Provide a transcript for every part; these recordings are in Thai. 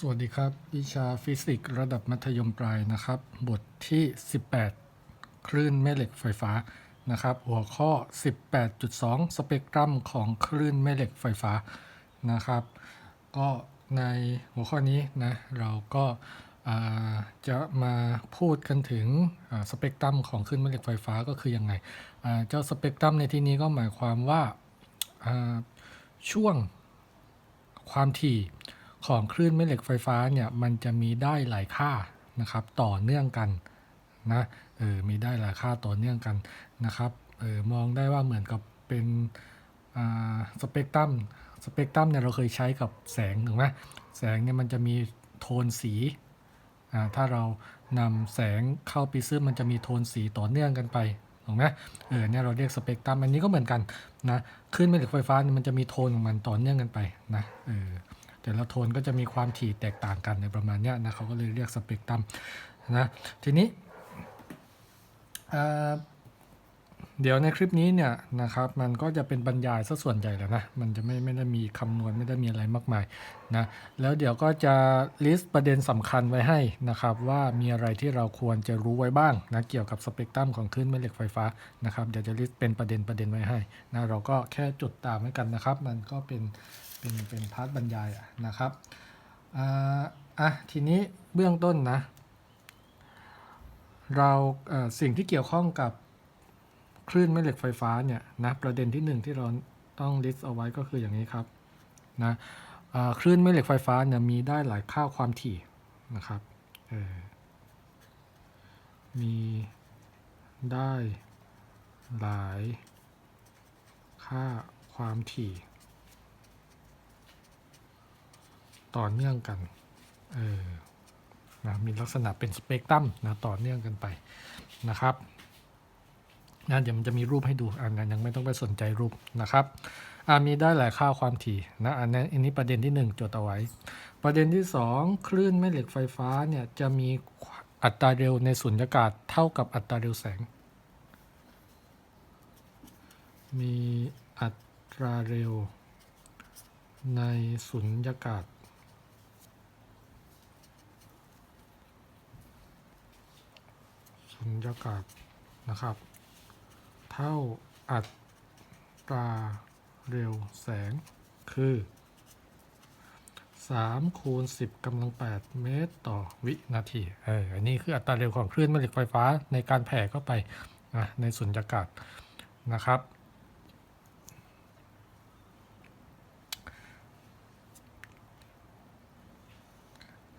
สวัสดีครับ วิชาฟิสิกส์ระดับมัธยมปลายนะครับ บทที่ 18 คลื่นแม่เหล็กไฟฟ้านะครับ หัวข้อ 18.2 สเปกตรัมของคลื่นแม่เหล็กไฟฟ้านะครับ ก็ในหัวข้อนี้นะเราก็จะมาพูดกันถึงสเปกตรัมของคลื่นแม่เหล็กไฟฟ้าก็คือยังไงเจ้าสเปกตรัมในที่นี้ก็หมายความว่าช่วงความถี่ ของคลื่นแม่เหล็กไฟฟ้าเนี่ยมันจะมีได้หลายค่านะครับต่อเนื่องกันนะเออมีได้หลายค่าต่อเนื่องกันนะครับเออมองได้ว่าเหมือนกับเป็นอ่าสเปกตรัมสเปกตรัมเนี่ยเราเคยใช้กับแสงถูกไหมแสงเนี่ยมันจะมีโทนสีอ่าถ้าเรานำแสงเข้าปริซึมมันจะมีโทนสีต่อเนื่องกันไปถูกไหมเออเนี่ยเราเรียกสเปกตรัมอันนี้ก็เหมือนกันนะคลื่นแม่เหล็กไฟฟ้ามันจะมีโทนของมันต่อเนื่องกันไปนะเออ แต่ละโทนก็จะมีความถี่แตกต่างกันในประมาณนี้นะเขาก็เลยเรียกสเปกตรัมนะทีนี้เเดี๋ยวในคลิปนี้เนี่ยนะครับมันก็จะเป็นบรรยายซะส่วนใหญ่แล้วนะ มันจะไม่ไม่ได้มีคำนวณไม่ได้มีอะไรมากมายนะแล้วเดี๋ยวก็จะลิสต์ประเด็นสำคัญไว้ให้นะครับว่ามีอะไรที่เราควรจะรู้ไว้บ้างนะเกี่ยวกับสเปกตรัมของคลื่นแม่เหล็กไฟฟ้านะครับเดี๋ยวจะลิสต์เป็นประเด็นประเด็นไว้ให้นะเราก็แค่จดตามไว้กันนะครับ มันก็เป็น เป็นเป็นพาร์ทบรรยายอะนะครับอ่าอะทีนี้เบื้องต้นนะ เราสิ่งที่เกี่ยวข้องกับคลื่นแม่เหล็กไฟฟ้าเนี่ยนะประเด็นที่หนึ่งที่เราต้องลิสต์เอาไว้ก็คืออย่างนี้ครับนะคลื่นแม่เหล็กไฟฟ้าเนี่ยมีได้หลายค่าความถี่นะครับมีได้หลายค่าความถี่ ต่อเนื่องกัน เออนะมีลักษณะเป็นสเปกตรัมนะต่อเนื่องกันไปนะครับนะเดี๋ยวมันจะมีรูปให้ดูอันนั้นยังไม่ต้องไปสนใจรูปนะครับอ่ามีได้หลายค่าความถี่นะอันนั้อันนี้ประเด็นที่หนึ่งจดเอาไว้ ประเด็นที่สองคลื่นแม่เหล็กไฟฟ้าเนี่ยจะมีอัตราเร็วในสุญญากาศเท่ากับอัตราเร็วแสง มีอัตราเร็วในสุญญากาศ สุญญากาศนะครับ เท่าอัตราเร็วแสงคือ3คูณ10กำลัง 8 เมตรต่อวินาที เออ อันนี้คืออัตราเร็วของคลื่นแม่เหล็กไฟฟ้าในการแผ่เข้าไปนะในสุญญากาศนะครับ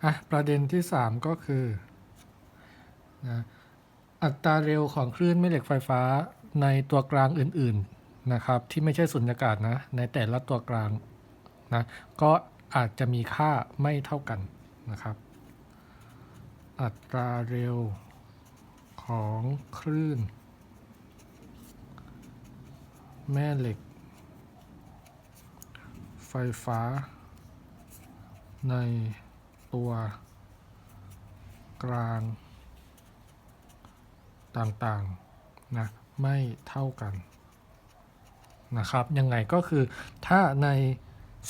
อะ ประเด็นที่ 3 ก็คือนะ อัตราเร็วของคลื่นแม่เหล็กไฟฟ้าในตัวกลางอื่นๆนะครับ ที่ไม่ใช่สุญญากาศนะ ในแต่ละตัวกลางนะก็อาจจะมีค่าไม่เท่ากันนะครับ อัตราเร็วของคลื่น แม่เหล็ก ไฟฟ้า ในตัวกลาง ต่างๆนะไม่เท่ากันนะครับยังไงก็คือถ้าใน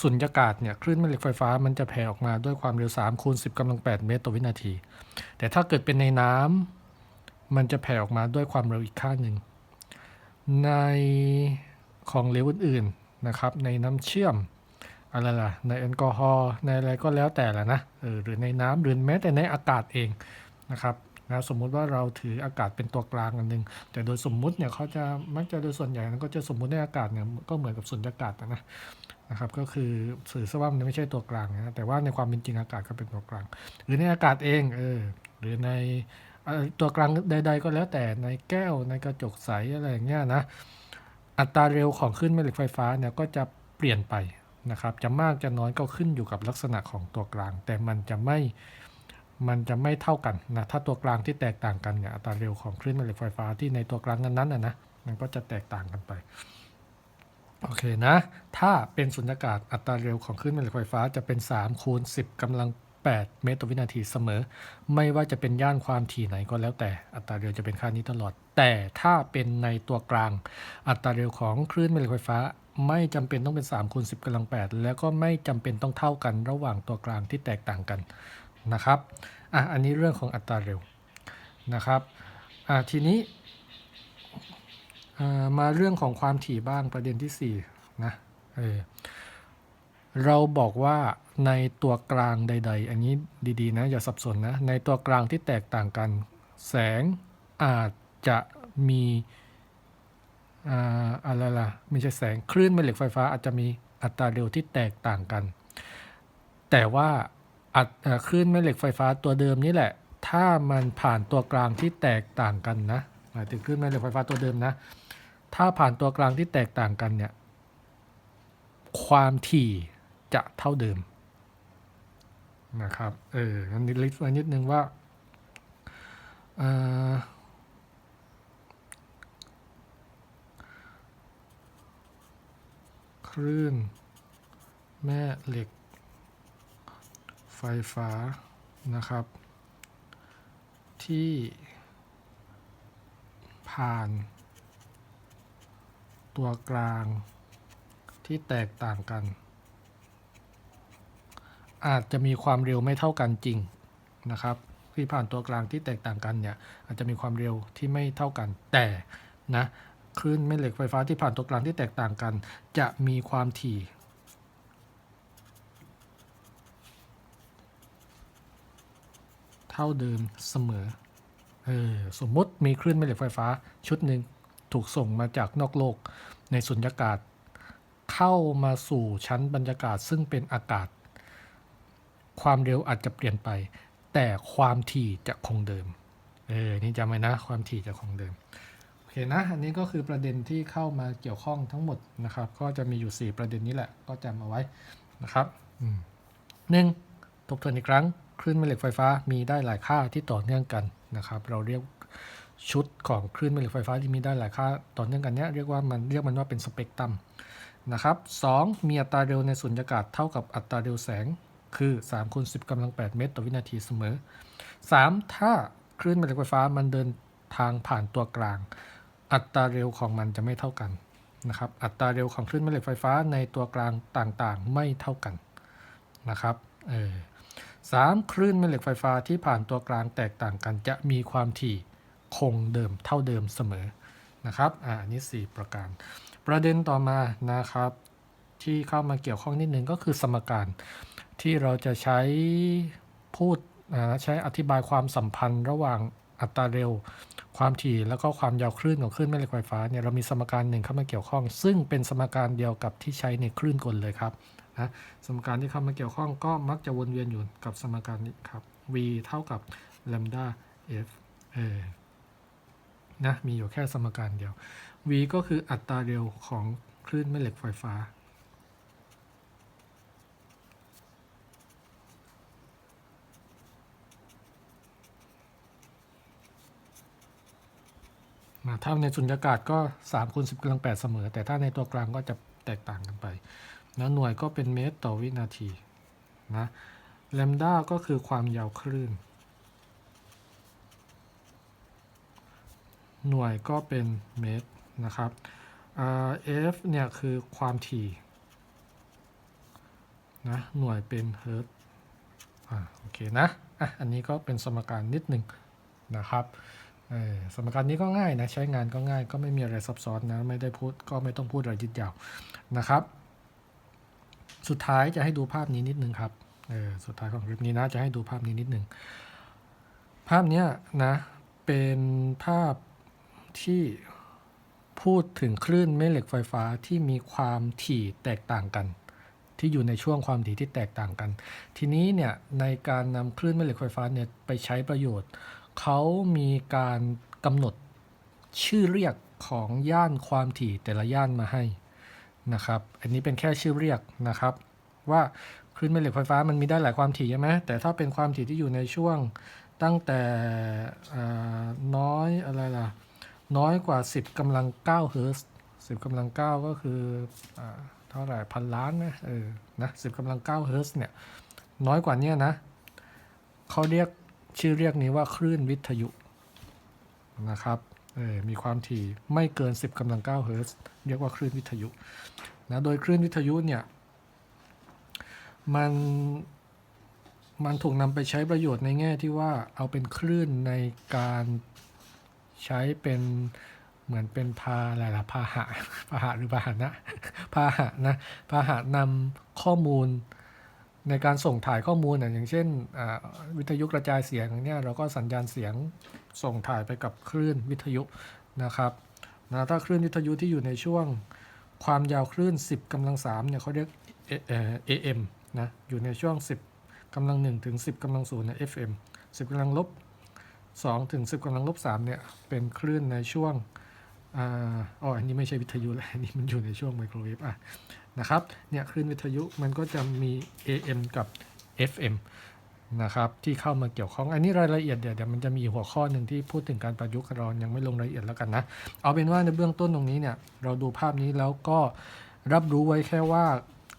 สุญญากาศเนี่ยคลื่นแม่เหล็กไฟฟ้ามันจะแผ่ออกมาด้วยความเร็ว3คูณ10กำลัง8เมตรต่อวินาที แต่ถ้าเกิดเป็นในน้ำมันจะแผ่ออกมาด้วยความเร็วอีกค่าหนึ่ง ในของเหลวอื่นๆนะครับ ในน้ำเชื่อมอะไรล่ะในแอลกอฮอล์ในอะไรก็แล้วแต่ละนะเออหรือในน้ำหรือแม้แต่ในอากาศเองนะครับ นะสมมุติว่าเราถืออากาศเป็นตัวกลางอันหนึ่งแต่โดยสมมุติเนี่ยเขาจะมักจะโดยส่วนใหญ่นั้นก็จะสมมุติในอากาศเนี่ยก็เหมือนกับสุญญากาศนะนะครับก็คือสื่อซะว่ามันไม่ใช่ตัวกลางนะแต่ว่าในความเป็นจริงอากาศก็เป็นตัวกลาง หรือในอากาศเองเออหรือในตัวกลางใด ๆ ก็แล้วแต่ในแก้วในกระจกใสอะไรอย่างเงี้ยนะอัตราเร็วของขึ้นแม่เหล็กไฟฟ้าเนี่ยก็จะเปลี่ยนไปนะครับจะมากจะน้อยก็ขึ้นอยู่กับลักษณะของตัวกลาง แต่มันจะไม่ มันจะไม่เท่ากันนะถ้าตัวกลางที่แตกต่างกันเนี่ยอัตราเร็วของคลื่นแม่เหล็กไฟฟ้าที่ในตัวกลางนั้นๆนะนะมันก็จะแตกต่างกันไปโอเคนะ ถ้าเป็นสุญญากาศอัตราเร็วของคลื่นแม่เหล็กไฟฟ้าจะเป็น 3 คูณ 10กำลัง 8 เมตรต่อวินาทีเสมอ ไม่ว่าจะเป็นย่านความถี่ไหนก็แล้วแต่อัตราเร็วจะเป็นค่านี้ตลอด แต่ถ้าเป็นในตัวกลาง อัตราเร็วของคลื่นแม่เหล็กไฟฟ้า ไม่จำเป็นต้องเป็น3คูณ10กำลัง 8 แล้วก็ไม่จำเป็นต้องเท่ากันระหว่างตัวกลางที่แตกต่างกัน นะครับอะอันนี้เรื่องของอัตราเร็วนะครับอะทีนี้มาเรื่องของความถี่บ้างประเด็นที่4นะเออเราบอกว่าในตัวกลางใด ๆ อันนี้ดีๆนะอย่าสับสนนะ ในตัวกลางที่แตกต่างกัน แสงอาจจะมีอ่าอะไรล่ะไม่ใช่แสงคลื่นแม่เหล็กไฟฟ้าอาจจะมีอัตราเร็วที่แตกต่างกัน แต่ว่า อัดคลื่นแม่เหล็กไฟฟ้าตัวเดิมนี่แหละ ถ้ามันผ่านตัวกลางที่แตกต่างกันนะหมายถึงคลื่นแม่เหล็กไฟฟ้าตัวเดิมนะ ถ้าผ่านตัวกลางที่แตกต่างกันเนี่ย ความถี่จะเท่าเดิมนะครับ เอออันนี้ลิสต์ไว้นิดนึงว่าคลื่น แม่เหล็ก ไฟฟ้านะครับ ที่ผ่าน ตัวกลางที่แตกต่างกัน อาจจะมีความเร็วไม่เท่ากันจริงนะครับที่ผ่านตัวกลางที่แตกต่างกันเนี่ยอาจจะมีความเร็วที่ไม่เท่ากัน แต่นะคลื่นแม่เหล็กไฟฟ้าที่ผ่านตัวกลางที่แตกต่างกัน จะมีความถี่ เท่าเดิมเสมอเออสมมติมีคลื่นแม่เหล็กไฟฟ้าชุดหนึ่งถูกส่งมาจากนอกโลกในสุญญากาศ เข้ามาสู่ชั้นบรรยากาศซึ่งเป็นอากาศ ความเร็วอาจจะเปลี่ยนไป แต่ความถี่จะคงเดิมเออนี่จำไว้นะ ความถี่จะคงเดิมโอเคนะ อันนี้ก็คือประเด็นที่เข้ามาเกี่ยวข้องทั้งหมดนะครับ ก็จะมีอยู่ 4 ประเด็นนี้แหละ ก็จำเอาไว้นะครับอืมหนึ่งทบทวนอีกครั้ง คลื่นแม่เหล็กไฟฟ้ามีได้หลายค่าที่ต่อเนื่องกันนะครับ เราเรียกชุดของคลื่นแม่เหล็กไฟฟ้าที่มีได้หลายค่าต่อเนื่องกันเนี้ยเรียกว่ามันเรียกมันว่าเป็นสเปกตรัมนะครับ 2. มีอัตราเร็วในสุญญากาศเท่ากับอัตราเร็วแสงคือ3คูณ10กำลัง 8 เมตร ต่อวินาทีเสมอ 3. ถ้าคลื่นแม่เหล็กไฟฟ้ามันเดินทางผ่านตัวกลาง อัตราเร็วของมันจะไม่เท่ากันนะครับ อัตราเร็วของคลื่นแม่เหล็กไฟฟ้าในตัวกลางต่างๆ ไม่เท่ากันนะครับ เออ สามคลื่นแม่เหล็กไฟฟ้าที่ผ่านตัวกลางแตกต่างกันจะมีความถี่คงเดิมเท่าเดิมเสมอนะครับอ่าอันนี้ 4 ประการ ประเด็นต่อมานะครับ ที่เข้ามาเกี่ยวข้องนิดนึงก็คือสมการที่เราจะใช้พูดใช้อธิบายความสัมพันธ์ระหว่างอัตราเร็ว ความถี่แล้วก็ความยาวคลื่นของคลื่นแม่เหล็กไฟฟ้าเนี่ยเรามีสมการหนึ่งเข้ามาเกี่ยวข้อง ซึ่งเป็นสมการเดียวกับที่ใช้ในคลื่นกลเลยครับ นะสมการที่เข้ามาเกี่ยวข้องก็มักจะวนเวียนอยู่กับสมการนี้ครับ v เท่ากับ lambda f เออนะมีอยู่แค่สมการเดียว v ก็คืออัตราเร็วของคลื่นแม่เหล็กไฟฟ้ามาถ้าในสุญญากาศก็3คูณ10กำลัง8เสมอ แต่ถ้าในตัวกลางก็จะแตกต่างกันไป นะหน่วยก็เป็นเมตรต่อวินาทีนะแลมด้าก็คือความยาวคลื่น หน่วยก็เป็นเมตรนะครับอ่า f เนี่ยคือความถี่นะหน่วยเป็นเฮิรตซ์อ่าโอเคนะอะอันนี้ก็เป็นสมการนิดหนึ่งนะครับสมการนี้ก็ง่ายนะ ใช้งานก็ง่ายก็ไม่มีอะไรซับซ้อนนะ ไม่ได้พูดก็ไม่ต้องพูดอะไรยืดยาวนะครับ สุดท้ายจะให้ดูภาพนี้นิดนึงครับเออสุดท้ายของคลิปนี้นะจะให้ดูภาพนี้นิดนึงภาพเนี้ยนะเป็นภาพที่พูดถึงคลื่นแม่เหล็กไฟฟ้าที่มีความถี่แตกต่างกัน ที่อยู่ในช่วงความถี่ที่แตกต่างกัน ทีนี้เนี่ยในการนำคลื่นแม่เหล็กไฟฟ้าเนี่ยไปใช้ประโยชน์ เขามีการกำหนดชื่อเรียกของย่านความถี่แต่ละย่านมาให้ นะครับ อันนี้เป็นแค่ชื่อเรียกนะครับ ว่าคลื่นแม่เหล็กไฟฟ้ามันมีได้หลายความถี่ใช่ไหมแต่ถ้าเป็นความถี่ที่อยู่ในช่วงตั้งแต่น้อยอะไรล่ะ น้อยกว่า 10กำลัง9เฮิร์ตซ์10กำลัง 9 ก็คืออเท่าไหร่พันล้านนะเออนะ10กำลัง9เฮิร์ตซ์เนี่ยน้อยกว่านี้นะเขาเรียกชื่อเรียกนี้ว่าคลื่นวิทยุนะครับ มีความถี่ไม่เกิน 10กำลัง9เฮิร์ตซ์เรียกว่าคลื่นวิทยุนะโดยคลื่นวิทยุเนี่ยมันมันถูกนำไปใช้ประโยชน์ในแง่ที่ว่าเอาเป็นคลื่นในการใช้เป็นเหมือนเป็นพาอะไรล่ะพาหะพาหะหรือพาหนะพาหะนะพาหะนำข้อมูล ในการส่งถ่ายข้อมูลนะอย่างเช่นวิทยุกระจายเสียงเนี้ยเราก็สัญญาณเสียงส่งถ่ายไปกับคลื่นวิทยุนะครับนะถ้าคลื่นวิทยุที่อยู่ในช่วงความยาวคลื่น 10กำลัง3เนี่ยเขาเรียก AM นะอยู่ในช่วง 10กำลัง1ถึง 10กำลัง0เนี่ย FM 10กำลังลบ2ถึง 10กำลังลบ3เนี่ยเป็นคลื่นในช่วงอ๋ออันนี้ไม่ใช่วิทยุแล้วอันนี้มันอยู่ในช่วงไมโครเวฟอะ นะครับ เนี่ยคลื่นวิทยุมันก็จะมี AM กับ FM นะครับที่เข้ามาเกี่ยวข้อง อันนี้รายละเอียดเดี๋ยวเดี๋ยวมันจะมีหัวข้อหนึ่งที่พูดถึงการประยุกต์เรายังไม่ลงรายละเอียดแล้วกันนะ เอาเป็นว่าในเบื้องต้นตรงนี้เนี่ยเราดูภาพนี้แล้วก็รับรู้ไว้แค่ว่า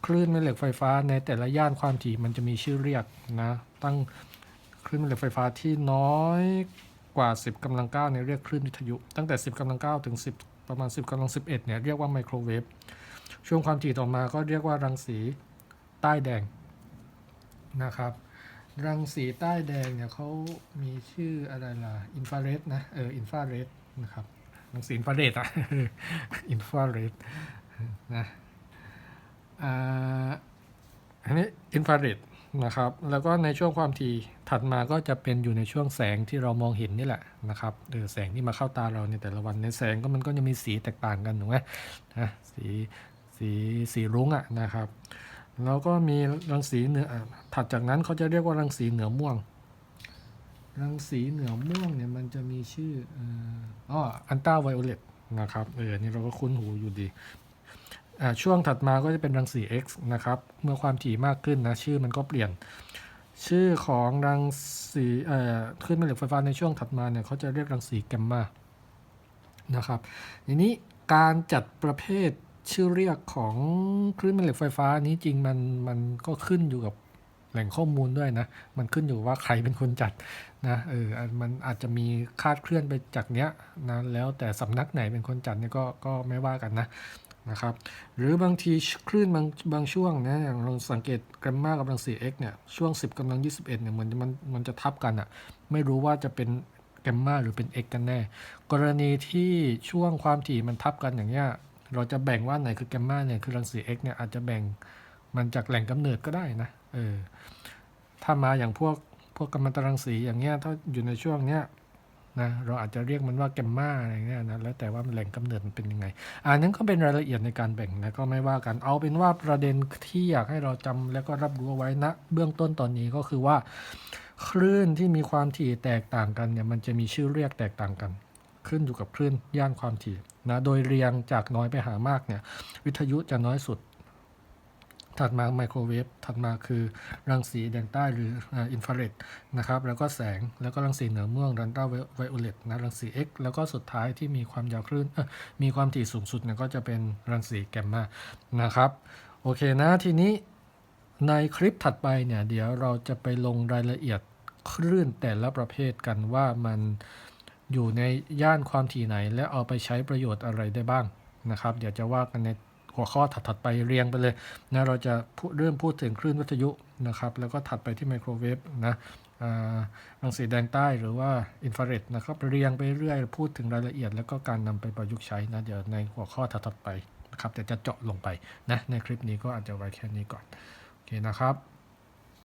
คลื่นแม่เหล็กไฟฟ้าในแต่ละย่านความถี่มันจะมีชื่อเรียกนะตั้งคลื่นแม่เหล็กไฟฟ้าที่น้อยกว่า 10กำลัง9เนี่ยเรียกคลื่นวิทยุ ตั้งแต่ 10กำลัง9ถึง 10 ประมาณ 10กำลัง11เนี่ยเรียกว่าไมโครเวฟ ช่วงความถี่ต่อมาก็เรียกว่ารังสีใต้แดงนะครับ รังสีใต้แดงเนี่ยเขามีชื่ออะไรล่ะอินฟราเรดนะเอออินฟราเรดนะครับรังสีอินฟราเรดอะอินฟราเรดนะอ่าอันนี้อินฟราเรดนะครับ แล้วก็ในช่วงความถี่ถัดมาก็จะเป็นอยู่ในช่วงแสงที่เรามองเห็นนี่แหละนะครับเออแสงที่มาเข้าตาเราในแต่ละวันในแสงก็มันก็จะมีสีแตกต่างกันถูกไหมนะสี สีสีรุ้งอะนะครับแล้วก็มีรังสีเหนือถัดจากนั้นเขาจะเรียกว่ารังสีเหนือม่วง รังสีเหนือม่วงเนี่ยมันจะมีชื่ออ่ออ๋ออันต้าไวโอเลตนะครับเออนี่เราก็คุ้นหูอยู่ดีช่วงถัดมาก็จะเป็นรังสี X นะครับ เมื่อความถี่มากขึ้นนะ ชื่อมันก็เปลี่ยน ชื่อของรังสีเอ่อขึ้นแม่เหล็กไฟฟ้าในช่วงถัดมาเนี่ยเขาจะเรียกรังสีแกมมานะครับทีนี้การจัดประเภท ชื่อเรียกของคลื่นแม่เหล็กไฟฟ้านี้จริงมันมันก็ขึ้นอยู่กับแหล่งข้อมูลด้วยนะ มันขึ้นอยู่ว่าใครเป็นคนจัดนะเออมันอาจจะมีคาดเคลื่อนไปจากเนี้ยนะแล้วแต่สำนักไหนเป็นคนจัดเนี่ยก็ก็ไม่ว่ากันนะนะครับหรือบางทีคลื่นบางบางช่วงนะอย่างเราสังเกตแกรมมากับรังสี X เนี่ยช่วง 10กำลัง 21เนี่ยเหมือนมันมันจะทับกันอะ่ะไม่รู้ว่าจะเป็นแกรมมาหรือเป็น X กันแน่ กรณีที่ช่วงความถี่มันทับกันอย่างเงี้ย เราจะแบ่งว่าไหนคือแกมมาเนี่ยคือรังสี X เนี่ยอาจจะแบ่งมันจากแหล่งกำเนิดก็ได้นะเออถ้ามาอย่างพวกพวกกัมมันตรังสีอย่างเงี้ยถ้าอยู่ในช่วงเนี้ยนะเราอาจจะเรียกมันว่าแกมมาอะไรเงี้ยนะแล้วแต่ว่าแหล่งกำเนิดมันเป็นยังไงอันนั้นก็เป็นรายละเอียดในการแบ่งนะก็ไม่ว่ากันเอาเป็นว่าประเด็นที่อยากให้เราจำแล้วก็รับรู้เอาไว้นะเบื้องต้นตอนนี้ก็คือว่า คลื่นที่มีความถี่แตกต่างกันเนี่ยมันจะมีชื่อเรียกแตกต่างกัน ขึ้นอยู่กับคลื่นย่านความถี่นะโดยเรียงจากน้อยไปหามากเนี่ยวิทยุจะน้อยสุด ถัดมาไมโครเวฟถัดมาคือรังสีแดงใต้หรืออินฟราเรดนะครับแล้วก็แสงแล้วก็รังสีเหนือม่วงรันต้าไวโอเลตนะรังสี X แล้วก็สุดท้ายที่มีความยาวคลื่นมีความถี่สูงสุดเนี่ยก็จะเป็นรังสีแกมมานะครับโอเคนะทีนี้ในคลิปถัดไปเนี่ยเดี๋ยวเราจะไปลงรายละเอียดคลื่นแต่ละประเภทกันว่ามัน อยู่ในย่านความถี่ไหน และเอาไปใช้ประโยชน์อะไรได้บ้างนะครับ เดี๋ยวจะว่ากันในหัวข้อถัดๆไปเรียงไปเลยนะเราจะเริ่มพูดถึงคลื่นวิทยุนะครับ แล้วก็ถัดไปที่ไมโครเวฟนะอ่ารังสีแดงใต้หรือว่าอินฟราเรดนะครับเรียงไปเรื่อยพูดถึงรายละเอียด แล้วก็การนำไปประยุกต์ใช้นะเดี๋ยวในหัวข้อถัดๆไปนะครับแต่จะเจาะลงไปนะในคลิปนี้ก็อาจจะไว้แค่นี้ก่อนโอเคนะครับ